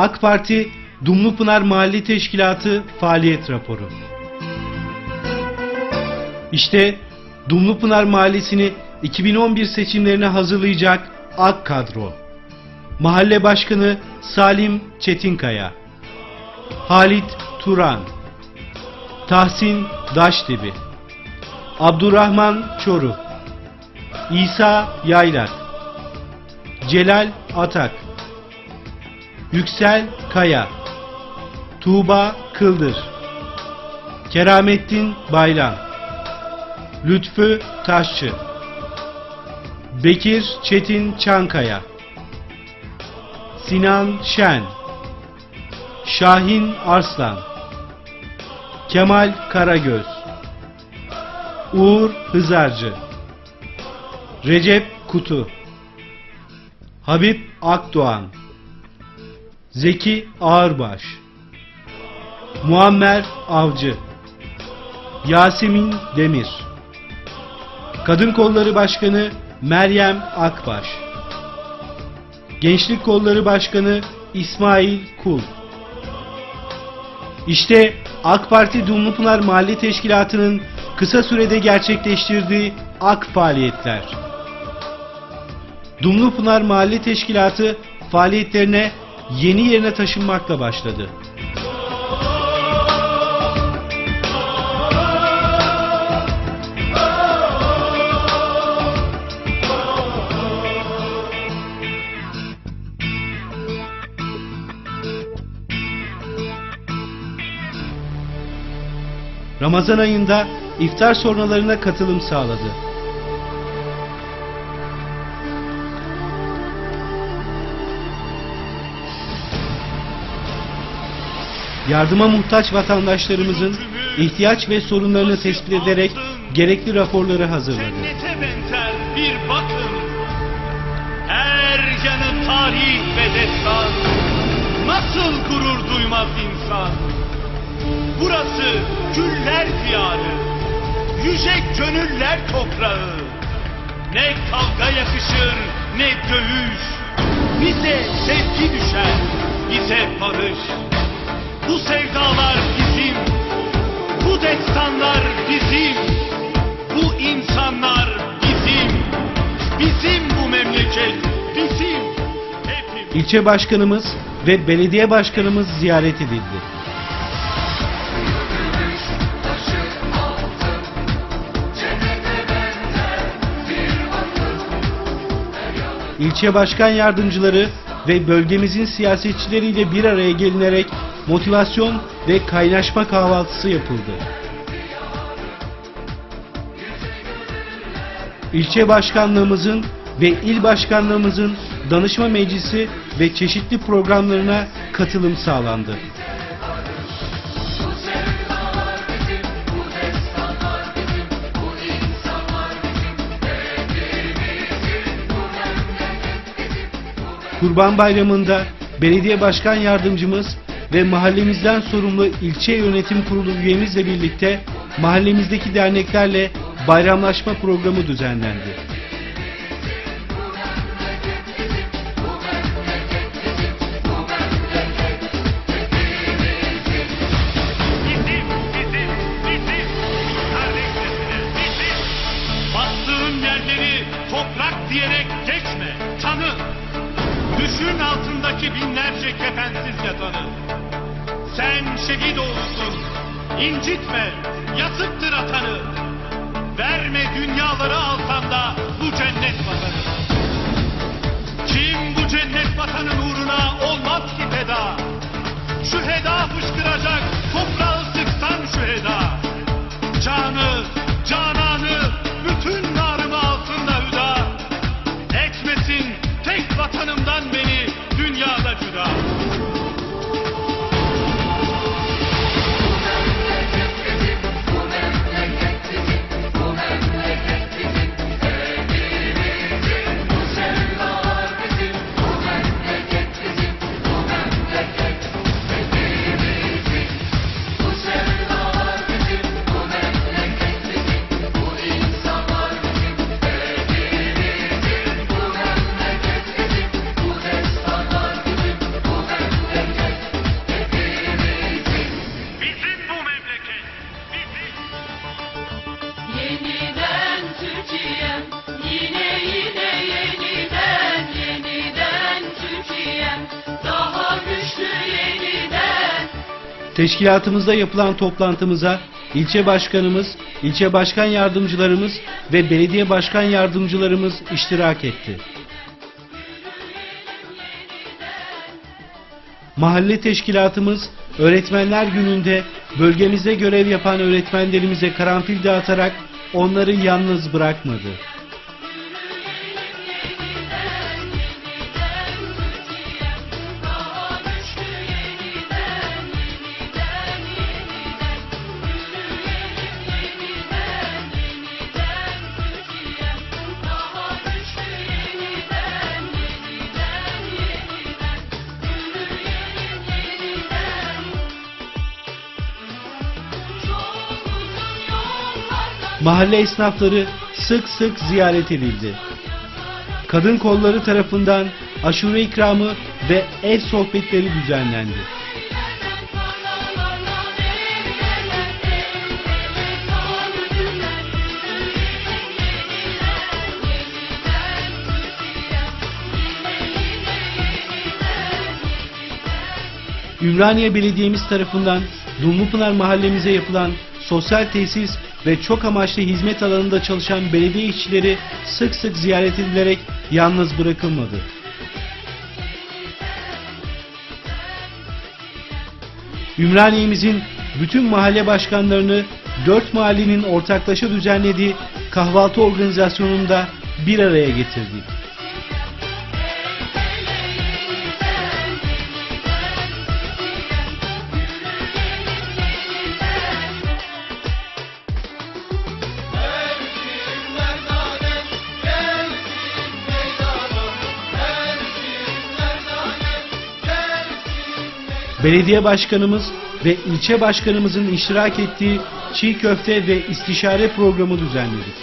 AK Parti Dumlupınar Mahalli Teşkilatı faaliyet raporu. İşte Dumlupınar Mahallesi'ni 2011 seçimlerine hazırlayacak AK kadro. Mahalle Başkanı Salim Çetinkaya. Halit Turan. Tahsin Daştebi. Abdurrahman Çoruh. İsa Yaylak. Celal Atak. Yüksel Kaya. Tuğba Kıldır. Keramettin Baylan. Lütfü Taşçı. Bekir Çetin Çankaya. Sinan Şen. Şahin Arslan. Kemal Karagöz. Uğur Hızarcı. Recep Kutu. Habib Akdoğan. Zeki Ağırbaş. Muammer Avcı. Yasemin Demir. Kadın Kolları Başkanı Meryem Akbaş. Gençlik Kolları Başkanı İsmail Kul. İşte AK Parti Dumlupınar Mahalle Teşkilatı'nın kısa sürede gerçekleştirdiği AK faaliyetler. Dumlupınar Mahalle Teşkilatı faaliyetlerine yeni yerine taşınmakla başladı. Ramazan ayında iftar sormalarına katılım sağladı. Yardıma muhtaç vatandaşlarımızın ihtiyaç ve sorunlarını tespit ederek gerekli raporları hazırladı. Bir bakın. Her yanı tarih ve destan. Nasıl gurur duymaz insan? Burası güller diyarı. Yüce gönüller toprağı. Ne kavga yakışır ne dövüş. Bize sevgi düşer, bize barış. Bu sevdalar bizim, bu destanlar bizim, bu insanlar bizim, bizim bu memleket bizim. Hepimiz. İlçe başkanımız ve belediye başkanımız ziyaret edildi. İlçe başkan yardımcıları ve bölgemizin siyasetçileriyle bir araya gelinerek motivasyon ve kaynaşma kahvaltısı yapıldı. İlçe başkanlığımızın ve il başkanlığımızın danışma meclisi ve çeşitli programlarına katılım sağlandı. Kurban Bayramı'nda belediye başkan yardımcımız ve mahallemizden sorumlu ilçe yönetim kurulu üyemizle birlikte mahallemizdeki derneklerle bayramlaşma programı düzenlendi. Toprak diyerek geçme, tanı. Düşün altındaki binlerce kefensiz yatanı. Şehit olsun, incitme, yazıktır atanı. Verme dünyaları alsan da bu cennet vatanı. Kim bu cennet vatanın uğruna olmaz ki feda? Şu heda fışkıracak, toprağı sıksan şu heda. Canı, cananı, bütün narımı altında hüda. Etmesin tek vatanımdan beni dünyada cüda. Teşkilatımızda yapılan toplantımıza ilçe başkanımız, ilçe başkan yardımcılarımız ve belediye başkan yardımcılarımız iştirak etti. Mahalle teşkilatımız öğretmenler gününde bölgemizde görev yapan öğretmenlerimize karanfil dağıtarak onları yalnız bırakmadı. Mahalle esnafları sık sık ziyaret edildi. Kadın kolları tarafından aşure ikramı ve ev sohbetleri düzenlendi. Ümraniye Belediye'miz tarafından Dumlupınar mahallemize yapılan sosyal tesis ve çok amaçlı hizmet alanında çalışan belediye işçileri sık sık ziyaret edilerek yalnız bırakılmadı. Ümraniye'mizin bütün mahalle başkanlarını dört mahallenin ortaklaşa düzenlediği kahvaltı organizasyonunda bir araya getirdik. Belediye başkanımız ve ilçe başkanımızın iştirak ettiği çiğ köfte ve istişare programı düzenledik.